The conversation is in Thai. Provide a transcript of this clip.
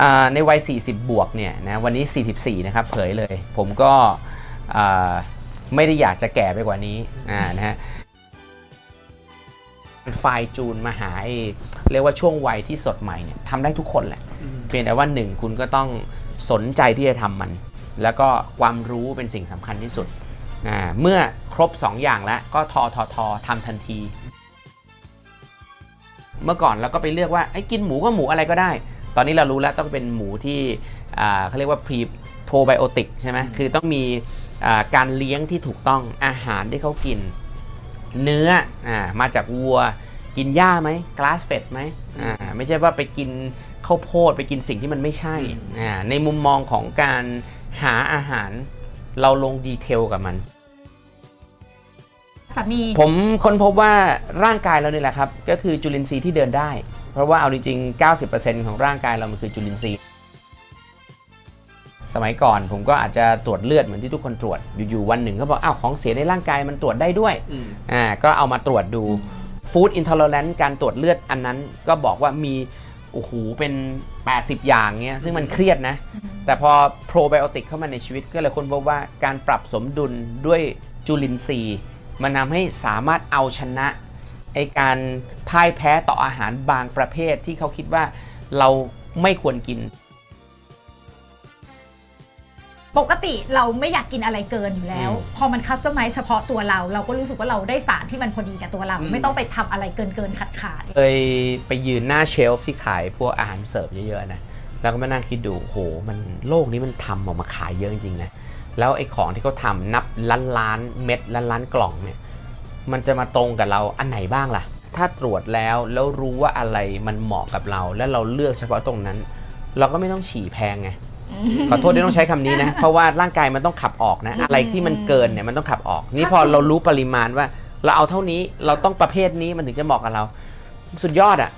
อ่าในวัย 40 บวกเนี่ยนะวันนี้ 44 นะครับเผยเลย ผมก็อ่าไม่ได้อยากจะแก่ไปกว่านี้อ่านะฮะไฟล์จูนมาหาไอ้เรียกว่าช่วงวัยที่สดใหม่เนี่ยทำได้ทุกคนแหละ เพียงแต่ว่าหนึ่งคุณก็ต้องสนใจที่จะทำมัน แล้วก็ความรู้เป็นสิ่งสำคัญที่สุดอ่าเมื่อครบ 2 อย่างแล้วก็ทอทอทอทำทันที เมื่อก่อนเราก็ไปเลือกว่าไอ้ยกินหมูก็หมูอะไรก็ได้ ตอนนี้เรารู้แล้วต้องเป็นหมูที่อ่าเขาเรียกว่าพรีโปรไบโอติกใช่ไหมคือต้องมีอ่าการเลี้ยงที่ถูกต้องอาหารที่เขากิน เนื้ออามาจากวัว กินหญ้าไหมกลาสเฟดไหมอ่าไม่ใช่ว่าไปกินข้าวโพดไปกินสิ่งที่มันไม่ใช่อ่าในมุมมองของการหาอาหารเราลงดีเทลกับมันสามีผมค้นพบว่าร่างกายเราเนี่ยแหละครับ ก็คือจุลินทรีย์ที่เดินได้เพ ราะว่าเอาจริงๆ 90%ของร่างกายเรามันคือจุลินทรีย์ สมัยก่อนผมก็อาจจะตรวจเลือดเหมือนที่ทุกคนตรวจ อยู่ๆ วันหนึ่งเขาบอกอ้าวของเสียในร่างกายมันตรวจได้ด้วย อ่า ก็เอามาตรวจดูฟู้ดอินท l ล r รน c ์การตรวจเลือดอันนั้นก็บอกว่ามี โอ้โห เป็น 80 อย่างเงี้ย ซึ่งมันเครียดนะ แต่พอโปรไบโอติกเข้ามาในชีวิตก็เลยค้นพบว่าการปรับสมดุลด้วยจุลินทรีย์ มันทำให้สามารถเอาชนะไอการพ่ายแพ้ต่ออาหารบางประเภทที่เขาคิดว่าเราไม่ควรกิน ปกติเราไม่อยากกินอะไรเกินอยู่แล้ว อืมพอมันคัสตอมไมซ์เฉพาะตัวเรา เราก็รู้สึกว่าเราได้สารที่มันพอดีกับตัวเรา อืม ไม่ต้องไปทำอะไรเกินเกินขาดขาดเคยไปยืนหน้าเชลฟ์ที่ขายพวกอาหารเสิร์ฟเยอะๆนะ แล้วก็มานั่งคิดดูโห มันโลกนี้มันทำออกมาขายเยอะจริงๆนะ แล้วไอ้ของที่เขาทำนับล้านล้านๆเม็ดล้านล้านๆกล่องเนี่ย มันจะมาตรงกับเราอันไหนบ้างล่ะ ถ้าตรวจแล้วแล้วรู้ว่าอะไรมันเหมาะกับเรา แล้วเราเลือกเฉพาะตรงนั้น เราก็ไม่ต้องฉี่แพงไงขอโทษที่ต้องใช้คำนี้นะ เพราะว่าร่างกายมันต้องขับออกนะ อะไรที่มันเกินเนี่ยมันต้องขับออก นี่พอเรารู้ปริมาณว่า เราเอาเท่านี้เราต้องประเภทนี้มันถึงจะเหมาะกับเรา สุดยอดอะ